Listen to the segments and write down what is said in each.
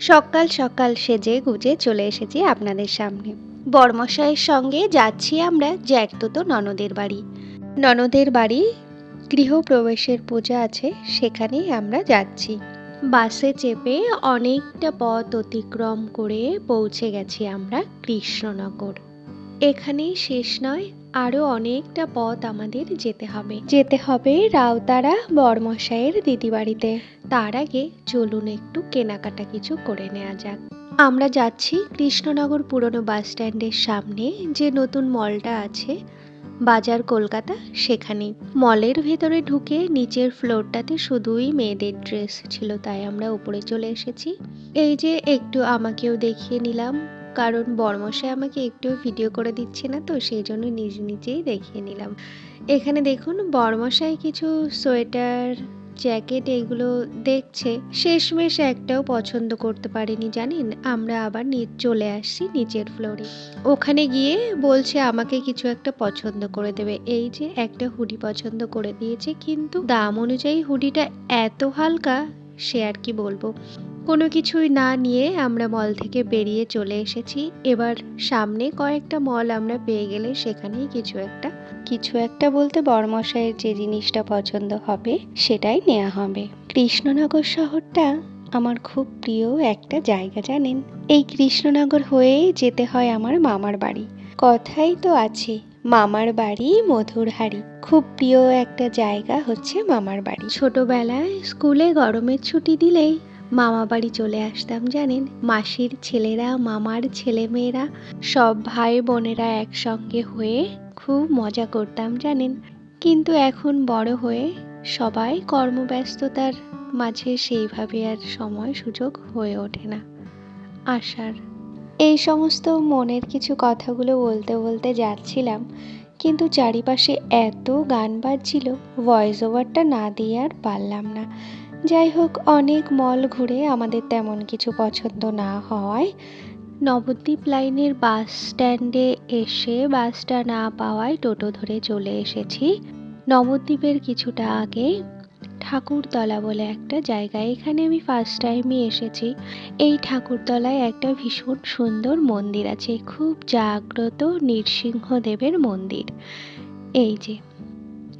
সকাল সকাল সেজে গুজে চলে এসেছি আপনাদের সামনে। বর্মশাইয়ের সঙ্গে যাচ্ছি আমরা জ্যাঠতুতো ননদের বাড়ি। ননদের বাড়ি গৃহপ্রবেশের পূজা আছে, সেখানেই আমরা যাচ্ছি। বাসে চেপে অনেকটা পথ অতিক্রম করে পৌঁছে গেছি আমরা কৃষ্ণনগর। এখানেই শেষ নয় আরও অনেকটা পথ আমাদের যেতে হবে। যেতে হবে রাউতারা বর্মশাইয়ের দিদি বাড়িতে। তার আগে চলুন একটু কেনাকাটা কিছু করে নেওয়া যাক। আমরা যাচ্ছি কৃষ্ণনগর পুরনো বাস স্ট্যান্ডের সামনে যে নতুন মলটা আছে, বাজার কলকাতা সেখানে। মলের ভেতরে ঢুকে নিচের ফ্লোরটাতে শুধুই মেয়েদের ড্রেস ছিল, তাই আমরা উপরে চলে এসেছি। এই যে একটু আমাকেও দেখিয়ে নিলাম। কারণ বর্মশাই আমাকে একটু ভিডিও করে দিচ্ছে না তো, সেই জন্য নিজ নিজেই দেখিয়ে নিলাম। এখানে দেখুন, বর্মশাই কিছু সোয়েটার, জ্যাকেট এগুলো দেখছে। শেষমেশ একটাও পছন্দ করতে পারিনি, জানেন? আমরা আবার চলে আসছি নিচের ফ্লোরে ওখানে গিয়ে বলছে, আমাকে কিছু একটা পছন্দ করে দেবে। এই যে একটা হুডি পছন্দ করে দিয়েছে, কিন্তু দাম অনুযায়ী হুডিটা এত হালকা, সে আর কি বলব? কোনো কিছুই না নিয়ে আমরা মল থেকে বেরিয়ে চলে এসেছি। এবার সামনে কয়েকটা মল আমরা পেয়ে গেলে সেখানেই কিছু একটা কিছু একটা বলতে বড়মশাইয়ের যে জিনিসটা পছন্দ হবে সেটাই নেওয়া হবে। কৃষ্ণনগর শহরটা আমার খুব প্রিয় একটা জায়গা, জানেন? এই কৃষ্ণনগর হয়েই যেতে হয় আমার মামার বাড়ি। কথাই তো আছে, মামার বাড়ি মধুর হাড়ি খুব প্রিয় একটা জায়গা হচ্ছে মামার বাড়ি। ছোটবেলায় স্কুলে গরমের ছুটি দিলেই মামা বাড়ি চলে আসতাম, জানেন? মাসির ছেলেরা, মামার ছেলেমেয়েরা, সব ভাই বোনেরা একসঙ্গে হয়ে খুব মজা করতাম, জানেন? কিন্তু এখন বড় হয়ে সবাই কর্মব্যস্ততার মাঝে সেইভাবে আর সময় সুযোগ হয়ে ওঠে না। আসার এই সমস্ত মনের কিছু কথাগুলো বলতে বলতে যাচ্ছিলাম কিন্তু চারিপাশে এত গান বাজছিল ভয়েস ওভারটা না দিয়ে আর পারলাম না। যাই হোক, অনেক মল ঘুরে আমাদের তেমন কিছু পছন্দ না হওয়ায় নবদ্বীপ লাইনের বাস স্ট্যান্ডে এসে বাসটা না পাওয়ায় টোটো ধরে চলে এসেছি। নবদ্বীপের কিছুটা আগে ঠাকুরতলা বলে একটা জায়গা এখানে আমি ফার্স্ট টাইমই এসেছি। এই ঠাকুরতলায় একটা ভীষণ সুন্দর মন্দির আছে। খুব জাগ্রত নৃসিংহদেবের মন্দির। এই যে,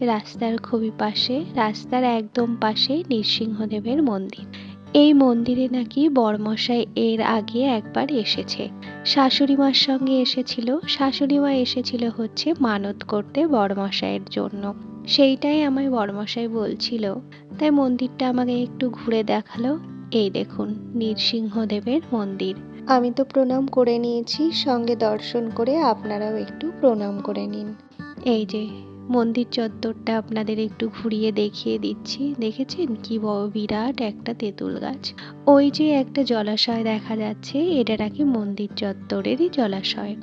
রাস্তার খুবই পাশে, রাস্তার একদম পাশে নৃসিংহদেবের মন্দির। এই মন্দিরে নাকি বড়মশাই এর আগে একবার এসেছে। শাশুড়ি মার সঙ্গে এসেছিল শাশুড়ি মা এসেছিল হচ্ছে মানত করতে বড়মশাইয়ের জন্য। সেইটাই আমায় বড়মশাই বলছিল। তাই মন্দিরটা আমাকে একটু ঘুরে দেখাল। এই দেখুন, নৃসিংহদেবের মন্দির। আমি তো প্রণাম করে নিয়েছি, সঙ্গে দর্শন করে আপনারাও একটু প্রণাম করে নিন। এই যে মন্দির চত্বরটা আপনাদের একটু ঘুরিয়ে দেখিয়ে দিচ্ছি। দেখেছেন কি বিরাট একটা তেঁতুল গাছ? ওই যে একটা জলাশয় দেখা যাচ্ছে, এটা নাকি মন্দির চত্বরেরই জলাশয়।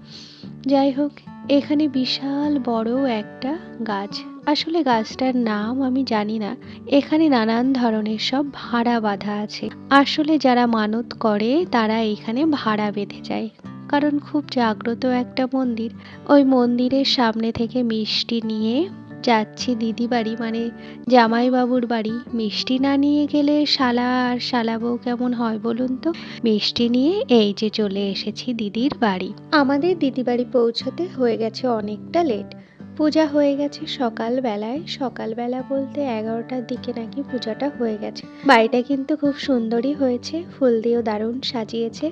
যাই হোক, এখানে বিশাল বড় একটা গাছ। আসলে গাছটার নাম আমি জানি না। এখানে নানান ধরনের সব ভাড়া বাঁধা আছে। আসলে যারা মানত করে, তারা এখানে ভাড়া বেঁধে যায়। কারণ খুব জাগ্রত একটা মন্দির। ওই মন্দিরের সামনে থেকে মিষ্টি নিয়ে যাচ্ছি দিদি বাড়ি মানে জামাইবাবুর বাড়ি। মিষ্টি না নিয়ে গেলে শালা আর শালা বউ কেমন হয় বলুন তো? মিষ্টি নিয়ে এই যে চলে এসেছি দিদির বাড়ি। আমাদের দিদি বাড়ি পৌঁছতে হয়ে গেছে অনেকটা লেট। পূজা হয়ে গেছে সকালবেলায়। সকালবেলা বলতে এগারোটার দিকে নাকি পূজাটা হয়ে গেছে। বাড়িটা কিন্তু খুব সুন্দরই হয়েছে। ফুল দিয়েও দারুণ সাজিয়েছে।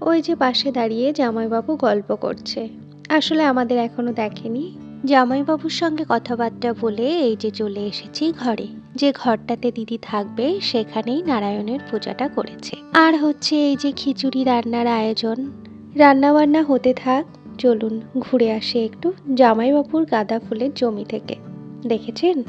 ওই যে পাশে দাঁড়িয়ে জামাইবাবু গল্প করছে। আসলে আমাদের এখনও দেখেনি। জামাইবাবুর সঙ্গে কথাবার্তা বলে এই যে চলে এসেছি ঘরে। যে ঘরটাতে দিদি থাকবে, সেখানেই নারায়ণের পূজাটা করেছে। আর হচ্ছে এই যে খিচুড়ি রান্নার আয়োজন। রান্না বান্না হতে থাক, চলুন ঘুরে আসি একটু জামাইবাবুর গাঁদা ফুলের জমি থেকে। দেখেছেন?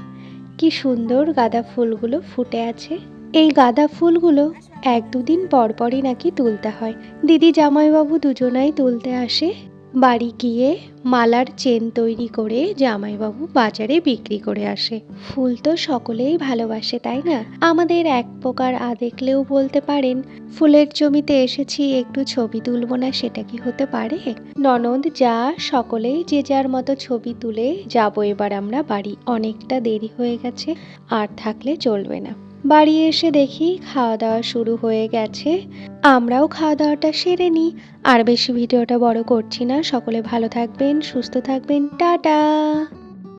কি সুন্দর গাঁদা ফুলগুলো ফুটে আছে। এই গাঁদা ফুলগুলো এক দুদিন পরপরই নাকি তুলতে হয়। দিদি জামাইবাবু দুজনাই তুলতে আসে। বাড়ি গিয়ে মালার চেন তৈরি করে জামাইবাবু বাজারে বিক্রি করে আসে। ফুল তো সকলেই ভালোবাসে, তাই না? আমাদের এক প্রকার আ দেখলেও বলতে পারেন, ফুলের জমিতে এসেছি, একটু ছবি তুলবো না, সেটা কি হতে পারে? ননদ, যা, সকলেই যে যার মতো ছবি তুলে, যাব এবার আমরা বাড়ি। অনেকটা দেরি হয়ে গেছে, আর থাকলে চলবে না। বাড়ি এসে দেখি খাওয়া দাওয়া শুরু হয়ে গেছে। আমরাও খাওয়া দাওয়াটা সেরে নিই আর বেশি ভিডিওটা বড় করছি না। সকলে ভালো থাকবেন, সুস্থ থাকবেন। টাটা!